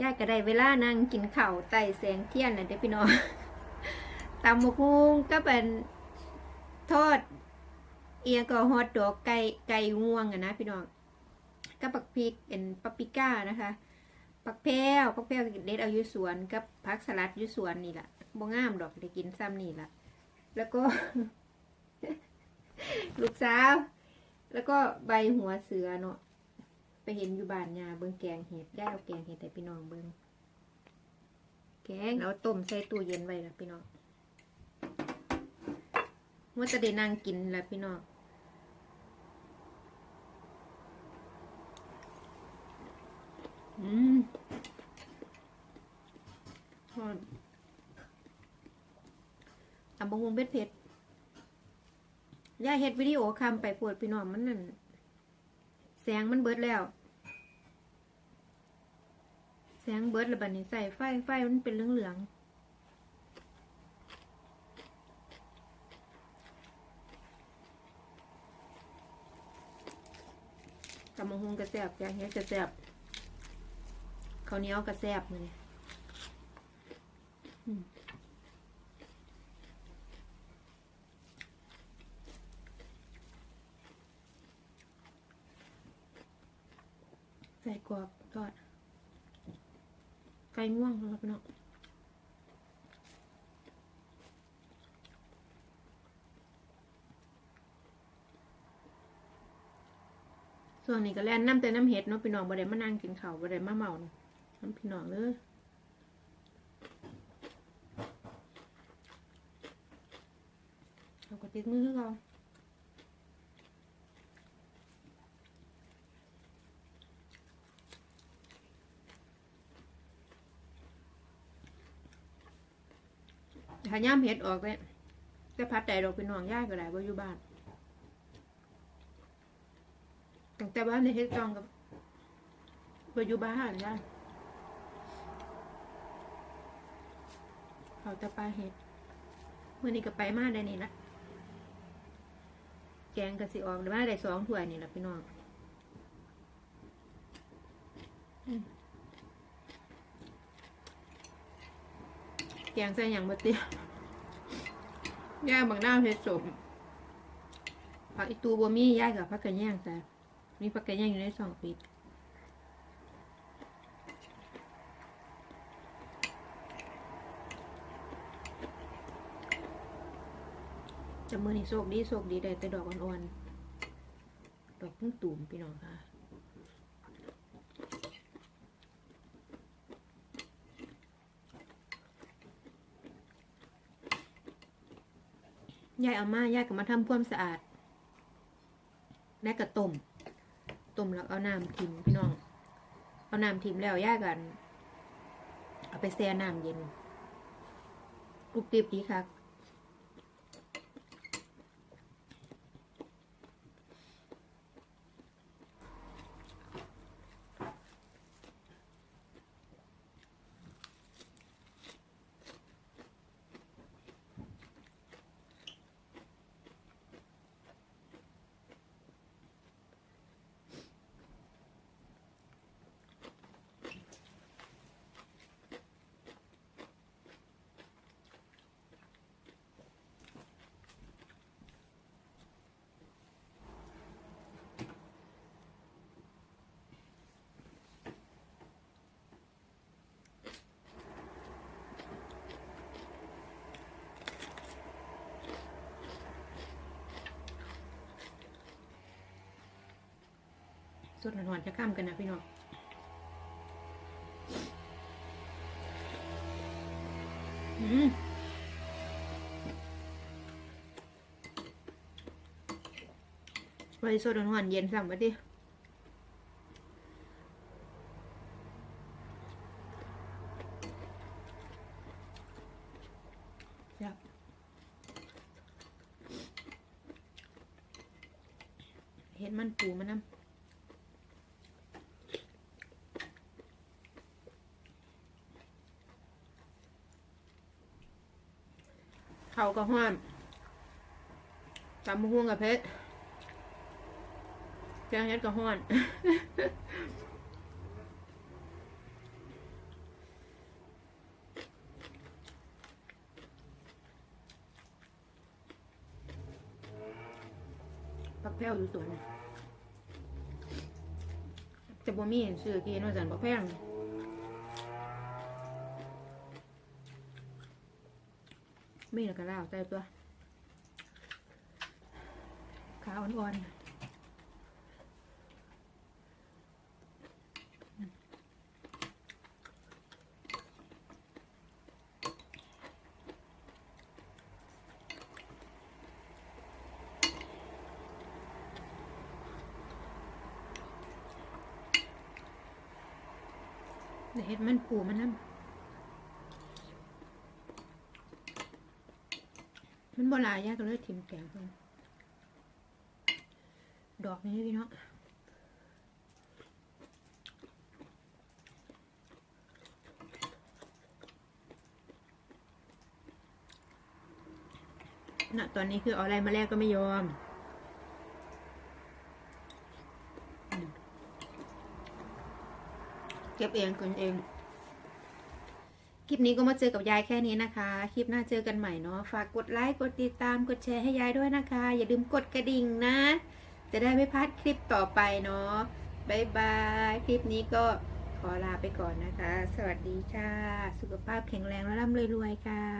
ยายก็ได้เวลานั่งกินข้าวใต้แสงเทียนแล้วเด้อพี่น้องตำมะฮุงก็เป็นทอด เอียงก็ฮอตดอกไก่ไก่ง่วงอะนะพี่น้องกับปักพริกเป็นปาปิก้านะคะปักแพรวปักแพรวเด็ดเอาอยู่สวนกับผักสลัดอยู่สวนนี่แหละบ่งามดอกได้กินซ้ำนี่แหละแล้วก็ ลูกสาว แล้วก็ใบหัวเสือเนาะ ไปเห็นอยู่บ้านยาเบิ่งแกงเห็ดย่าเอาแกงเห็ดแต่พี่น้องเบิ่งแกงเอาต้มใส่ตู้เย็นไว้ละพี่น้องว่าจะได้นั่งกินละพี่น้องอืมหอมตำบักหุ่งเบ็ดเผ็ดย่าเฮ็ดวิดีโอคำไปปวดพี่น้องมันนั่นแสงมันเบิดแล้ว แสงเบิดแล้วบัดนี้ใส่ไฟไฟมันเป็นเหลืองๆตำบักหุ่งกระแซบแกงเฮ็ดกระแซบข้าวเหนียวกระแซบมือนี้อืมใส่กรอบทอด ง่วงแล้วพี่น้องส่วนนี้ก็แล่นน้ำแต่น้ำเห็ดเนาะพี่น้องบ่ได้มานั่งกินข้าวบ่ได้มาเมาเนาะน้ำพี่น้องเลยเอากระติกมือเรา ถ้าย่ามเห็ดออกเลยจะพัดแต่ดอกเป็นน้องย่ายก็ได้บ่อยู่บ้านตั้งแต่บ้านในเฮ็ดจองกับบ่อยู่บ้านย่าเขาจะปลาเห็ดเมื่อนี้ก็ไปมาได้นี่ละแกงก็สิออกได้มาได้สองถ้วยนี่แหละพี่น้อง อืม แกงใส่หยังบ่เตี้ยย่างบางหน้าเพชรสมผักอีตูบัวมี่ย่างกับผักกระแยงแต่มีผักกระแยงอยู่ในสองปีดจะมือนี่โชคดีโชคดีได้แต่ดอกอ่อนๆดอกพึ่งตูมพี่น้องค่ะ ยายเอามายายก็มาทำความสะอาดแล้วก็ต้มต้มแล้วเอาน้ำทิมพี่น้อง เอาน้ำทิมแล้วยายกัน เอาไปแช่น้ำเย็นกรุบกริบดีค่ะ สดหวานจะข้ามกันนะพี่น้องอืมไว้สดหวานเย็นสั่งมาดิเห็ดมันปูมันน้ำากัห้อนตำห่วงกับเพชรแกงเฮ็ดกัห้อนปักแพ้วอยู่สวนจะบ่มีเห็นซื้อกินว่าสันปักแพ้ว มีแล้วก็ลาวใส่ตัวขาอ่อนๆเดี๋ยวเฮ็ดมันปูมันน้ำ มันบลายยาก็เลยถิ่มแกงเพิ่นดอกนี้พี่น้องน่ะตอนนี้คือเอาอะไรมาแลกก็ไม่ยอม เก็บเองกินเอง คลิปนี้ก็มาเจอกับยายแค่นี้นะคะ คลิปหน้าเจอกันใหม่เนาะ ฝากกดไลค์ กดติดตาม กดแชร์ให้ยายด้วยนะคะ อย่าลืมกดกระดิ่งนะ จะได้ไม่พลาดคลิปต่อไปเนาะบายบาย คลิปนี้ก็ขอลาไปก่อนนะคะ สวัสดีค่ะ สุขภาพแข็งแรงและร่ำรวยๆค่ะ